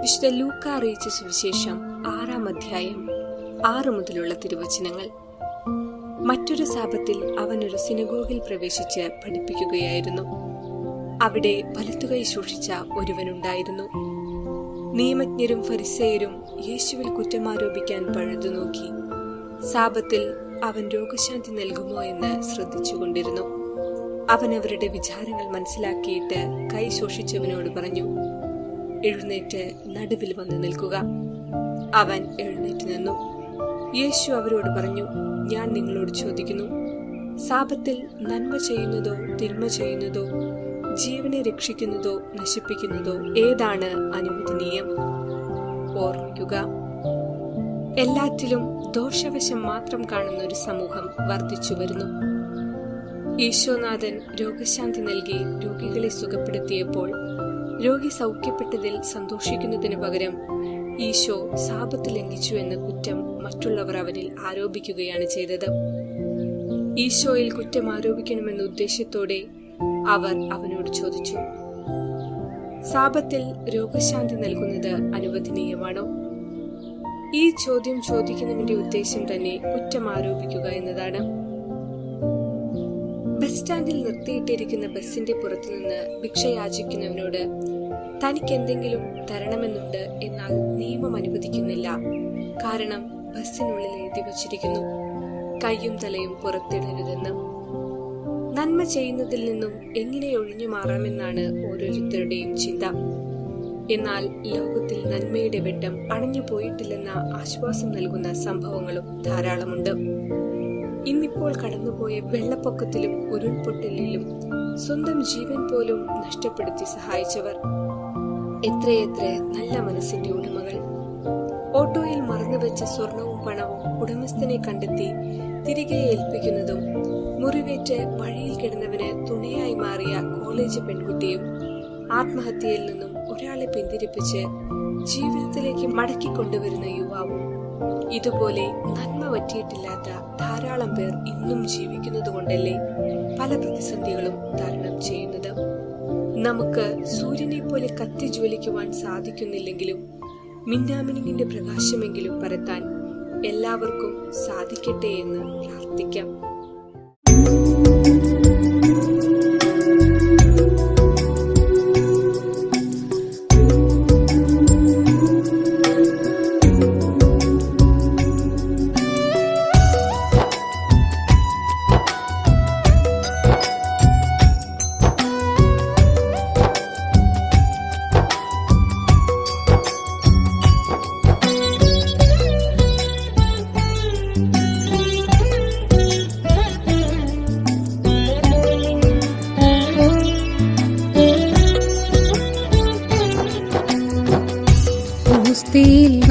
വിശുദ്ധ ലൂക്ക അറിയിച്ച സുവിശേഷം ആറാം അധ്യായം ആറ് മുതലുള്ള തിരുവചനങ്ങൾ. മറ്റൊരു സാപത്തിൽ അവൻ ഒരു സിനഗോഗിൽ പ്രവേശിച്ച് പഠിപ്പിക്കുകയായിരുന്നു. അവിടെ വലത്തുകൈ സൂക്ഷിച്ച ഒരുവനുണ്ടായിരുന്നു. നിയമജ്ഞരും ഫരിസേയരും യേശുവിൽ കുറ്റമാരോപിക്കാൻ പഴുതു നോക്കി. സാപത്തിൽ അവൻ രോഗശാന്തി നൽകുമോ എന്ന് ശ്രദ്ധിച്ചുകൊണ്ടിരുന്നു. അവൻ അവരുടെ വിചാരങ്ങൾ മനസ്സിലാക്കിയിട്ട് കൈ ശോഷിച്ചവനോട് പറഞ്ഞു എഴുന്നേറ്റ് നടുവിൽ വന്ന് നിൽക്കുക. അവൻ എഴുന്നേറ്റ് നിന്നു. യേശു അവരോട് പറഞ്ഞു ഞാൻ നിങ്ങളോട് ചോദിക്കുന്നു സാപത്തിൽ നന്മ ചെയ്യുന്നതോ തിന്മ ചെയ്യുന്നതോ ജീവനെ രക്ഷിക്കുന്നതോ നശിപ്പിക്കുന്നതോ ഏതാണ് അനുവദനീയം? ഓർമ്മിക്കുക എല്ലാറ്റിലും ദോഷവശം മാത്രം കാണുന്ന ഒരു സമൂഹം വർദ്ധിച്ചു വരുന്നു. ഈശോനാഥൻ രോഗശാന്തി നൽകി രോഗികളെ സുഖപ്പെടുത്തിയപ്പോൾ രോഗി സൗഖ്യപ്പെട്ടതിൽ സന്തോഷിക്കുന്നതിന് പകരം ഈശോ സാപത്ത് ലംഘിച്ചു എന്ന കുറ്റം മറ്റുള്ളവർ അവനിൽ ആരോപിക്കുകയാണ് ചെയ്തത്. ഈശോയിൽ കുറ്റം ആരോപിക്കണമെന്ന ഉദ്ദേശ്യത്തോടെ അവർ അവനോട് ചോദിച്ചു. സാപത്തിൽ രോഗശാന്തി നൽകുന്നത് അനുവദനീയമാണോ? ഈ ചോദ്യം ചോദിക്കുന്നതിന്റെ ഉദ്ദേശ്യം തന്നെ കുറ്റം ആരോപിക്കുക എന്നതാണ്. സ്റ്റാൻഡിൽ നിർത്തിയിട്ടിരിക്കുന്ന ബസിന്റെ പുറത്തുനിന്ന് ഭിക്ഷ യാചിക്കുന്നവനോട് തനിക്ക് എന്തെങ്കിലും തരണമെന്നുണ്ട് എന്നാൽ നിയമം അനുവദിക്കുന്നില്ല. കാരണം ബസ്സിനുള്ളിൽ എഴുതി വച്ചിരിക്കുന്നു. കൈയും തലയും പുറത്തിടരുതെന്ന് നന്മ ചെയ്യുന്നതിൽ നിന്നും എങ്ങനെ ഒഴിഞ്ഞു മാറാമെന്നാണ് ഓരോരുത്തരുടെയും ചിന്ത. എന്നാൽ ലോകത്തിൽ നന്മയുടെ വെട്ടം അണഞ്ഞു പോയിട്ടില്ലെന്ന ആശ്വാസം നൽകുന്ന സംഭവങ്ങളും ധാരാളമുണ്ട്. ഇന്നിപ്പോൾ കടന്നുപോയ വെള്ളപ്പൊക്കത്തിലും ഉരുൾപൊട്ടലിലും സ്വന്തം ജീവൻ പോലും നഷ്ടപ്പെടുത്തി സഹായിച്ചവർ. എത്രയെത്ര നല്ല മനസ്സിന്റെ ഉടമകൾ. ഓട്ടോയിൽ മറന്നുവെച്ച സ്വർണവും പണവും ഉടമസ്ഥനെ കണ്ടെത്തി തിരികെ ഏൽപ്പിക്കുന്നതും മുറിവേറ്റ് വഴിയിൽ കിടന്നവന് തുണയായി മാറിയ കോളേജ് പെൺകുട്ടിയും ആത്മഹത്യയിൽ നിന്നും ഒരാളെ പിന്തിരിപ്പിച്ച് ജീവിതത്തിലേക്ക് മടക്കി കൊണ്ടുവരുന്ന യുവാവും ഇതുപോലെ നന്മ പറ്റിയിട്ടില്ലാത്ത ധാരാളം പേർ ഇന്നും ജീവിക്കുന്നത് കൊണ്ടല്ലേ പല പ്രതിസന്ധികളും തരണം ചെയ്യുന്നത്? നമുക്ക് സൂര്യനെ പോലെ കത്തിജ്വലിക്കുവാൻ സാധിക്കുന്നില്ലെങ്കിലും മിന്നാമിനുങ്ങിന്റെ പ്രകാശമെങ്കിലും പരത്താൻ എല്ലാവർക്കും സാധിക്കട്ടെ എന്ന് പ്രാർത്ഥിക്കാം. feel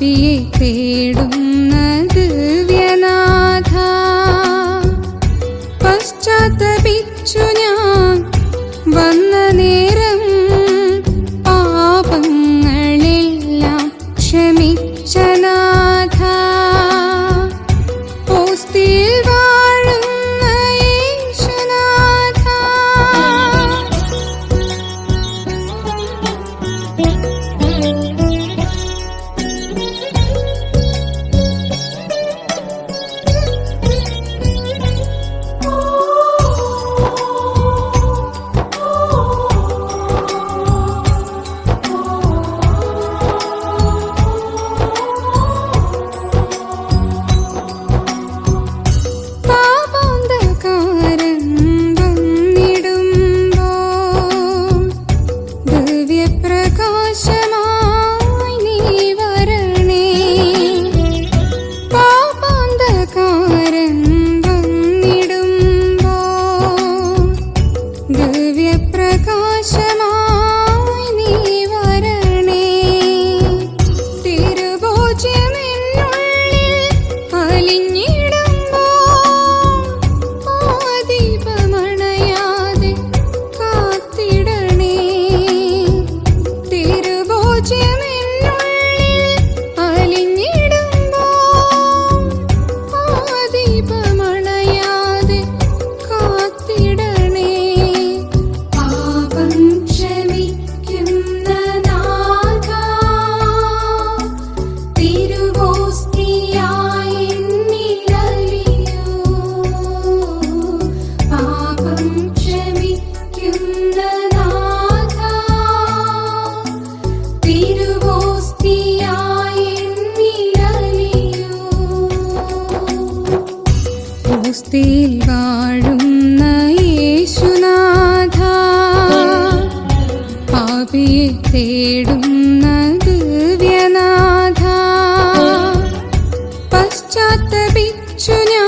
പാപിയെ തേടുന്ന സുസ്ഥിയിൽ വാഴുന്ന യേശുനാഥ. പാപിയെ തേടുന്ന ദിവ്യനാഥ. പശ്ചാത്തപിച്ചു ഞാൻ